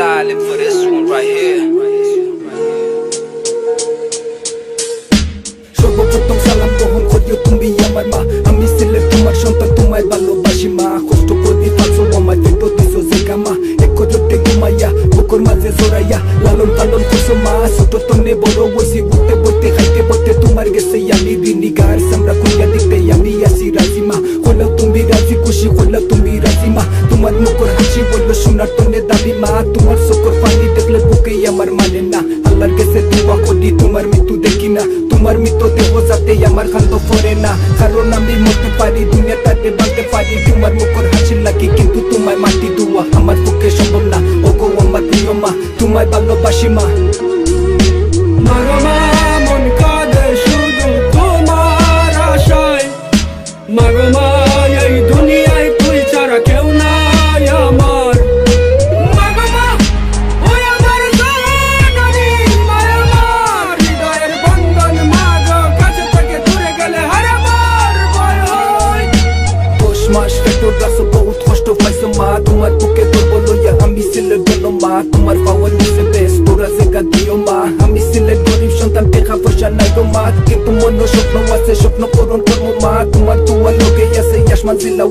silent for this one right here. সর্বপ্রথম সালাম গ্রহণ করিও তুমি আমার মা আমি তোমার সন্তান তোমায় ভালোবাসি মা। কষ্ট করি ফালসো আমার পেটো দিছো জায়গা মা এক জোটে ঘুমাইয়া, বুকুর মাঝে জোরাইয়া লালন পালন মা ছোট তনে বড় তোমার মৃত্যু দেহ যাতে আমার খান্ত ফরে না কারণ আমি মরতে পারি দুনিয়া তাতে বাঁধতে পারি তোমার মুখর হাসি লাগে কিন্তু তোমায় মাটি দুয়া আমার পক্ষে সম্ভব না ও গো আমার প্রিয় মা তোমায় ভালোবাসি মা কষ্ট পাইছো তোমার নাই গো মা। কিন্তু মন স্বপ্ন আছে, স্বপ্ন পূরণ করব, মা। তোমার তোমার আছে আসমান জিল্লা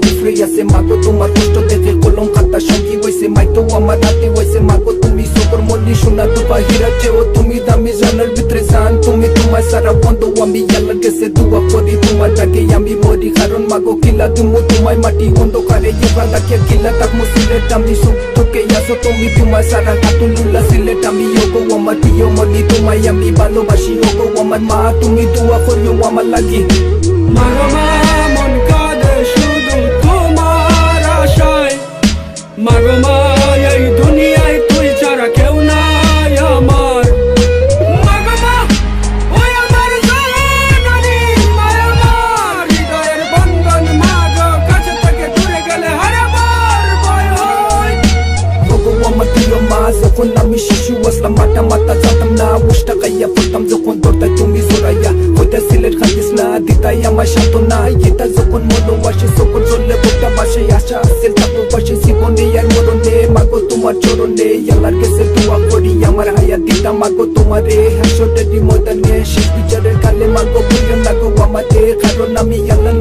আছে, মা। গো কষ্ট দেখে কলম খাতা সঙ্গী হয়েছে মাই আমার হাতে হয়েছে মা। মল্লি সোনা দুবা হীরা চেও তুমি দামি জানার ভিতরে জান তুমি তোমার সারা বন্ধ আমি আল্লাহর কাছে দোয়া করি তোমার ডাকে আমি মরি কারণ মাগো কিলা তুমি তোমায় মাটি অন্ধকারে এবার ডাকে কিলা তাক মুসিলেট আমি সুখ তোকে আসো তুমি তোমার সারা কাতুলুল্লা সিলেট আমি ওগো আমার প্রিয় মনি তোমায় আমি ভালোবাসি ওগো আমার মা তুমি দোয়া করিও আমার লাগি মাগমা Azokona mishishua mata matazatamna Ushtaqaya putam zokon dorta chungi suraya Hoyta siler khandisna ditaya mashatona Yeta zokon mono washe sokon zolle bukta bashe Yasha asil tapu bashe sikone yar morone Mago tumar chorone yalar kese dua kori Yamar haya dita mago tumare Hasho dedi moitane Shish bichare kale mago bhuyo nago amate Karon ami yalan